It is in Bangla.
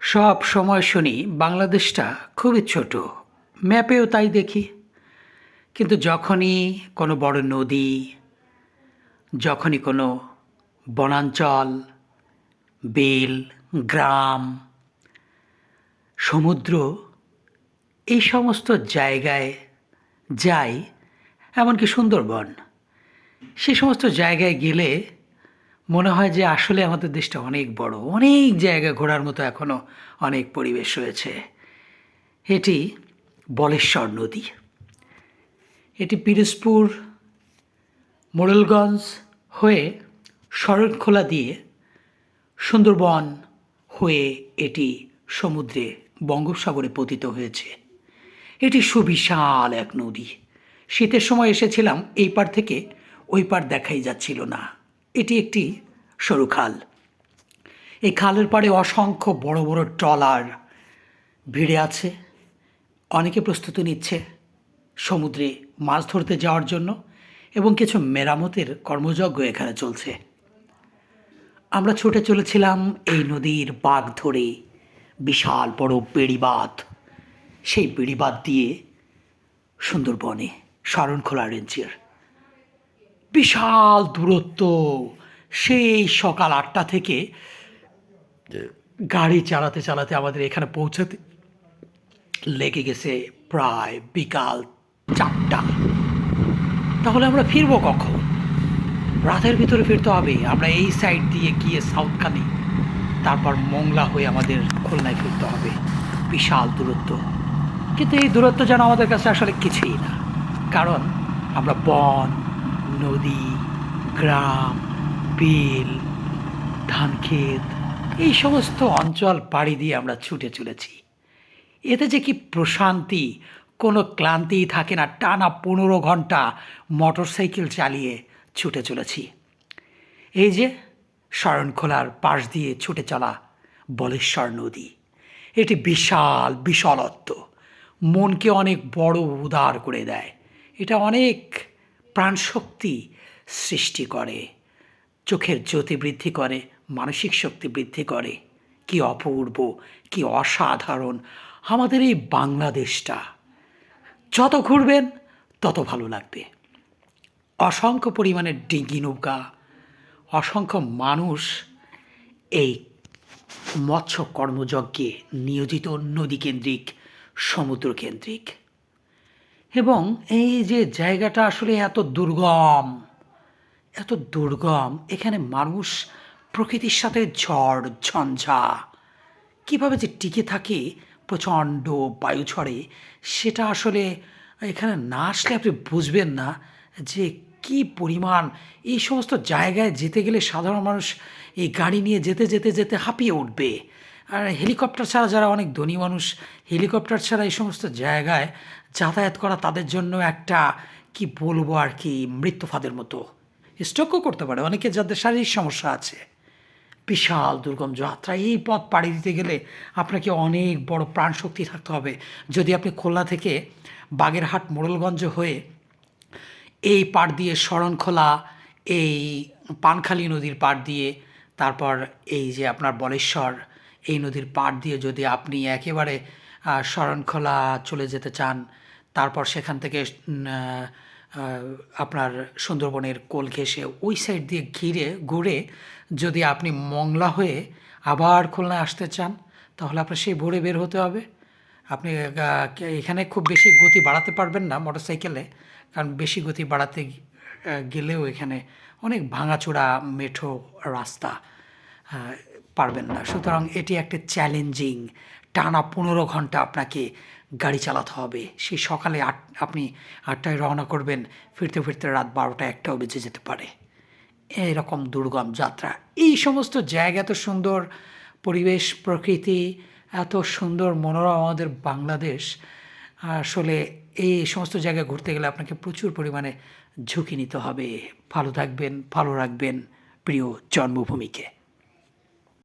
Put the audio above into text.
সব সময় শুনি বাংলাদেশটা খুবই ছোট। ম্যাপেও তাই দেখি। কিন্তু যখনই কোনো বড় নদী, যখনই কোনো বনাঞ্চল, বিল, গ্রাম, সমুদ্র, এই সমস্ত জায়গায় যাই, এমনকি সুন্দরবন, সে সমস্ত জায়গায় গেলে মনে হয় যে আসলে আমাদের দেশটা অনেক বড়, অনেক জায়গা ঘোরার মতো এখনও অনেক পরিবেশ রয়েছে। এটি বলেশ্বর নদী। এটি পিরোজপুর মোড়লগঞ্জ হয়ে শরৎখোলা দিয়ে সুন্দরবন হয়ে এটি সমুদ্রে বঙ্গোপসাগরে পতিত হয়েছে। এটি সুবিশাল এক নদী। শীতের সময় এসেছিলাম, এই পার থেকে ওই পার দেখাই যাচ্ছিল না। এটি একটি সরু খাল। এই খালের পাড়ে অসংখ্য বড় বড় ট্রলার ভিড়ে আছে। অনেকে প্রস্তুতি নিচ্ছে সমুদ্রে মাছ ধরতে যাওয়ার জন্য এবং কিছু মেরামতের কর্মযজ্ঞ এখানে চলছে। আমরা ছুটে চলেছিলাম এই নদীর বাঘ ধরে বিশাল বড় বেড়িবাঁধ। সেই বেড়িবাঁধ দিয়ে সুন্দরবনে, শরণখোলা রেঞ্জের। বিশাল দূরত্ব। সেই সকাল আটটা থেকে গাড়ি চালাতে চালাতে আমাদের এখানে পৌঁছাতে লেগে গেছে প্রায় বিকাল চারটা। তাহলে আমরা ফিরবো কখন? রাতের ভিতরে ফিরতে হবে। আমরা এই সাইড দিয়ে গিয়ে সাউথখানে তারপর মংলা হয়ে আমাদের খুলনায় ফিরতে হবে। বিশাল দূরত্ব। কিন্তু এই দূরত্ব যেন আমাদের কাছে আসলে কিছুই না। কারণ আমরা বন নদী, গ্রাম, বিল, ধানক্ষেত, এই সমস্ত অঞ্চল পাড়ি দিয়ে আমরা ছুটে চলেছি। এতে যে কি প্রশান্তি, কোনো ক্লান্তিই থাকে না, টানা পনেরো ঘণ্টা মোটরসাইকেল চালিয়ে ছুটে চলেছি। এই যে শরণখোলার পাশ দিয়ে ছুটে চলা বলেশ্বর নদী, এটি বিশাল, বিশালত্ব। মনকে অনেক বড় উদার করে দেয়। এটা অনেক প্রাণশক্তি সৃষ্টি করে, চোখের জ্যোতি বৃদ্ধি করে, মানসিক শক্তি বৃদ্ধি করে। কি অপূর্ব, কি অসাধারণ আমাদের এই বাংলাদেশটা। যত ঘুরবেন, তত ভালো লাগবে। অসংখ্য পরিমাণে ডিঙ্গি নৌকা, অসংখ্য মানুষ এই মৎস্য কর্মযজ্ঞে নিয়োজিত নদীকেন্দ্রিক সমুদ্রকেন্দ্রিক এবং এই যে জায়গাটা আসলে এত দুর্গম এত দুর্গম, এখানে মানুষ প্রকৃতির সাথে ঝড়, ঝঞ্ঝা, কীভাবে যে টিকে থাকে, প্রচণ্ড বায়ু ঝড়ে, সেটা আসলে এখানে না আসলে আপনি বুঝবেন না যে কি পরিমাণ এই সমস্ত জায়গায় যেতে গেলে সাধারণ মানুষ এই গাড়ি নিয়ে যেতে যেতে যেতে হাঁপিয়ে উঠবে। আর হেলিকপ্টার ছাড়া যারা অনেক ধনী মানুষ, হেলিকপ্টার ছাড়া এই সমস্ত জায়গায় যাতায়াত করা তাদের জন্য একটা, কি বলব আর কি মৃত্যুফাদের মতো। স্ট্রোকও করতে পারে। অনেকে যাদের শারীরিক সমস্যা আছে, বিশাল দুর্গম যাত্রা, এই পথ পাড়ি দিতে গেলে আপনাকে অনেক বড় প্রাণশক্তি থাকতে হবে। যদি আপনি খুলনা থেকে বাগেরহাট, মোড়লগঞ্জ হয়ে এই পাড় দিয়ে শরণখোলা, এই পানখালী নদীর পাড় দিয়ে, তারপর এই যে আপনার বলেশ্বর, এই নদীর পাড় দিয়ে যদি আপনি একেবারে শরণখোলা চলে যেতে চান তারপর সেখান থেকে আপনার সুন্দরবনের কোল ঘেঁষে ওই সাইড দিয়ে ঘিরে, ঘুরে যদি আপনি মংলা হয়ে আবার খুলনায় আসতে চান, তাহলে আপনার সেই ভোরে বের হতে হবে। আপনি এখানে খুব বেশি গতি বাড়াতে পারবেন না মোটর সাইকেলে কারণ বেশি গতি বাড়াতে গেলেও এখানে অনেক ভাঙাচোরা মেঠো রাস্তা পারবেন না। সুতরাং এটি একটা চ্যালেঞ্জিং টানা পনেরো ঘণ্টা আপনাকে গাড়ি চালাতে হবে। সেই সকালে আট, আপনি আটটায় রওনা করবেন, ফিরতে ফিরতে রাত বারোটা একটাও বেজে যেতে পারে। এরকম দুর্গম যাত্রা। এই সমস্ত জায়গা এত সুন্দর, পরিবেশ, প্রকৃতি, এত সুন্দর মনোরম আমাদের বাংলাদেশ। আসলে এই সমস্ত জায়গায় ঘুরতে গেলে আপনাকে প্রচুর পরিমাণে ঝুঁকি নিতে হবে। ভালো থাকবেন, ভালো রাখবেন, প্রিয় জন্মভূমিকে।